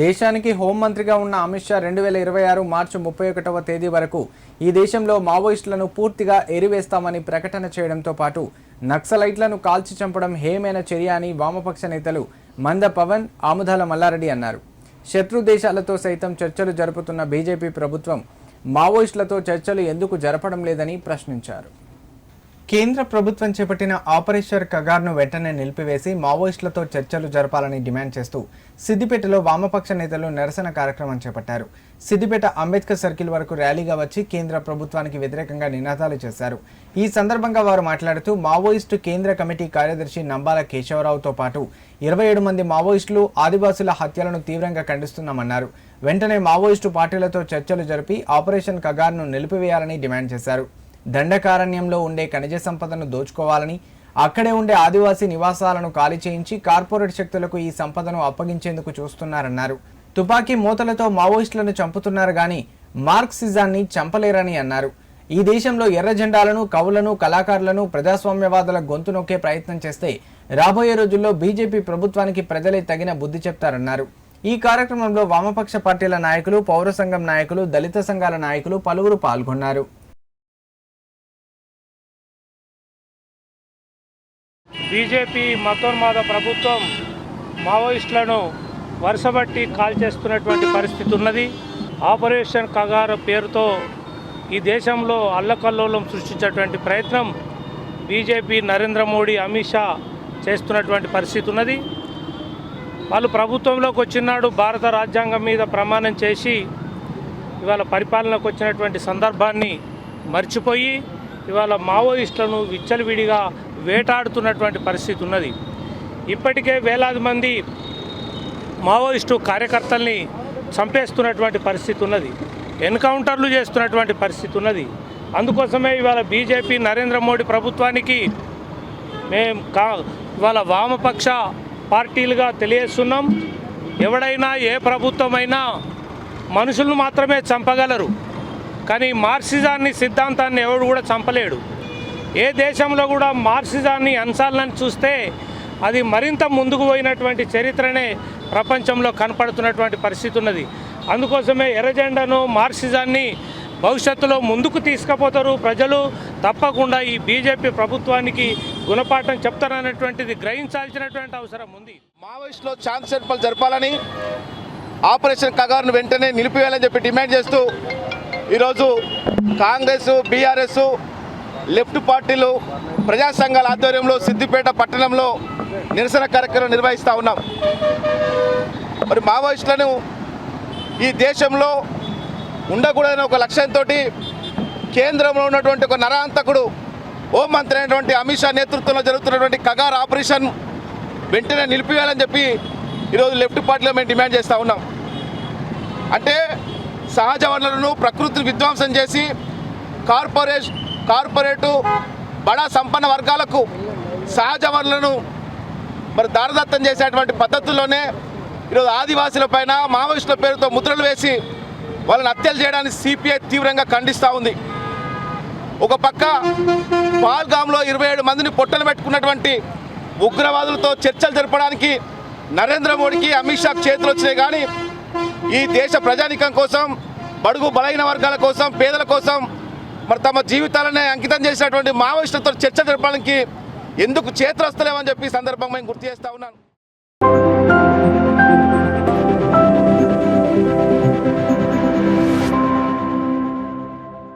దేశానికి హోంమంత్రిగా ఉన్న అమిత్ షా రెండు వేల ఇరవై ఆరు మార్చి ముప్పై ఒకటవ తేదీ వరకు ఈ దేశంలో మావోయిస్టులను పూర్తిగా ఎరివేస్తామని ప్రకటన చేయడంతో పాటు నక్సలైట్లను కాల్చి చంపడం హేమైన చర్య అని వామపక్ష నేతలు మంద పవన్ ఆముదాల మల్లారెడ్డి అన్నారు. శత్రు దేశాలతో సైతం చర్చలు జరుపుతున్న బీజేపీ ప్రభుత్వం మావోయిస్టులతో చర్చలు ఎందుకు జరపడం లేదని ప్రశ్నించారు. కేంద్ర ప్రభుత్వం చేపట్టిన ఆపరేషన్ కగార్ను వెంటనే నిలిపివేసి మావోయిస్టులతో చర్చలు జరపాలని డిమాండ్ చేస్తూ సిద్దిపేటలో వామపక్ష నేతలు నిరసన కార్యక్రమం చేపట్టారు. సిద్దిపేట అంబేద్కర్ సర్కిల్ వరకు ర్యాలీగా వచ్చి కేంద్ర ప్రభుత్వానికి వ్యతిరేకంగా నినాదాలు చేశారు. ఈ సందర్భంగా వారు మాట్లాడుతూ మావోయిస్టు కేంద్ర కమిటీ కార్యదర్శి నంబాల కేశవరావుతో పాటు ఇరవై ఏడు మంది మావోయిస్టులు ఆదివాసుల హత్యలను తీవ్రంగా ఖండిస్తున్నామన్నారు. వెంటనే మావోయిస్టు పార్టీలతో చర్చలు జరిపి ఆపరేషన్ కగార్ను నిలిపివేయాలని డిమాండ్ చేశారు. దండకారణ్యంలో ఉండే ఖనిజ సంపదను దోచుకోవాలని అక్కడే ఉండే ఆదివాసీ నివాసాలను ఖాళీ చేయించి కార్పొరేట్ శక్తులకు ఈ సంపదను అప్పగించేందుకు చూస్తున్నారన్నారు. తుపాకీ మూతలతో మావోయిస్టులను చంపుతున్నారు గాని మార్క్సిజాన్ని చంపలేరని అన్నారు. ఈ దేశంలో ఎర్ర జెండాలను కవులను కళాకారులను ప్రజాస్వామ్యవాదుల గొంతు నొక్కే ప్రయత్నం చేస్తే రాబోయే రోజుల్లో బీజేపీ ప్రభుత్వానికి ప్రజలే తగిన బుద్ధి చెప్తారన్నారు. ఈ కార్యక్రమంలో వామపక్ష పార్టీల నాయకులు పౌర సంఘం నాయకులు దళిత సంఘాల నాయకులు పలువురు పాల్గొన్నారు. బీజేపీ మతోన్మాద ప్రభుత్వం మావోయిస్టులను వరుసబట్టి కాల్చేస్తున్నటువంటి పరిస్థితి ఉన్నది. ఆపరేషన్ కగార పేరుతో ఈ దేశంలో అల్లకల్లోలం సృష్టించేటువంటి ప్రయత్నం బీజేపీ నరేంద్ర మోడీ అమిత్ షా చేస్తున్నటువంటి పరిస్థితి ఉన్నది. వాళ్ళు ప్రభుత్వంలోకి వచ్చినాడు భారత రాజ్యాంగం మీద ప్రమాణం చేసి ఇవాళ పరిపాలనకు వచ్చినటువంటి సందర్భాన్ని మర్చిపోయి ఇవాళ మావోయిస్టులను విచ్చలవిడిగా వేటాడుతున్నటువంటి పరిస్థితి ఉన్నది. ఇప్పటికే వేలాది మంది మావోయిస్టు కార్యకర్తల్ని చంపేస్తున్నటువంటి పరిస్థితి ఉన్నది. ఎన్కౌంటర్లు చేస్తున్నటువంటి పరిస్థితి ఉన్నది. అందుకోసమే ఇవాళ బీజేపీ నరేంద్ర మోడీ ప్రభుత్వానికి మేము కా ఇవాళ వామపక్ష పార్టీలుగా తెలియజేస్తున్నాం. ఎవడైనా ఏ ప్రభుత్వమైనా మనుషులను మాత్రమే చంపగలరు. కానీ మార్క్సిజాన్ని సిద్ధాంతాన్ని ఎవడు కూడా చంపలేడు. ఏ దేశంలో కూడా మార్క్సిజాన్ని అంశాలను చూస్తే అది మరింత ముందుకు పోయినటువంటి చరిత్రనే ప్రపంచంలో కనపడుతున్నటువంటి పరిస్థితి ఉన్నది. అందుకోసమే ఎర్రజెండాను మార్క్సిజాన్ని భవిష్యత్తులో ముందుకు తీసుకుపోతారు ప్రజలు. తప్పకుండా ఈ బీజేపీ ప్రభుత్వానికి గుణపాఠం చెప్తారనేటువంటిది గ్రహించాల్సినటువంటి అవసరం ఉంది. మావోయిస్టులో ఛాన్స్ సెల్పలు జరపాలని ఆపరేషన్ కగారును వెంటనే నిలిపివేయాలని చెప్పి డిమాండ్ చేస్తూ ఈరోజు కాంగ్రెస్ బీఆర్ఎస్ లెఫ్ట్ పార్టీలు ప్రజా సంఘాల ఆధ్వర్యంలో సిద్దిపేట పట్టణంలో నిరసన కార్యక్రమం నిర్వహిస్తూ ఉన్నాం. మరి మావోయిస్టులను ఈ దేశంలో ఉండకూడదని ఒక లక్ష్యంతో కేంద్రంలో ఉన్నటువంటి ఒక నరాంతకుడు హోంమంత్రి అయినటువంటి అమిత్ షా నేతృత్వంలో జరుగుతున్నటువంటి కగార్ ఆపరేషన్ వెంటనే నిలిపివేయాలని చెప్పి ఈరోజు లెఫ్ట్ పార్టీలో మేము డిమాండ్ చేస్తూ ఉన్నాం. అంటే సహజ వనరులను ప్రకృతిని విధ్వంసం చేసి కార్పొరేట్ కార్పొరేటు బడా సంపన్న వర్గాలకు సహజ వనరులను మరి దారదత్తం చేసేటువంటి పద్ధతుల్లోనే ఈరోజు ఆదివాసుల పైన మావోయిస్టుల పేరుతో ముద్రలు వేసి వాళ్ళని హత్యలు చేయడానికి సిపిఐ తీవ్రంగా ఖండిస్తూ ఉంది. ఒక పక్క పాల్గామ్లో ఇరవై ఏడు మందిని పొట్టలు పెట్టుకున్నటువంటి ఉగ్రవాదులతో చర్చలు జరపడానికి నరేంద్ర మోడీకి అమిత్ షాకు చేతులు వచ్చినాయి కానీ ఈ దేశ ప్రజానికం కోసం బడుగు బలహీన వర్గాల కోసం పేదల కోసం మరి తమ జీవితాలనే అంకితం చేసినటువంటి మావోయిస్టులతో చర్చ జరపడానికి ఎందుకు చేతులు వస్తలేమని చెప్పి సందర్భంగా గుర్తు చేస్తా ఉన్నాను.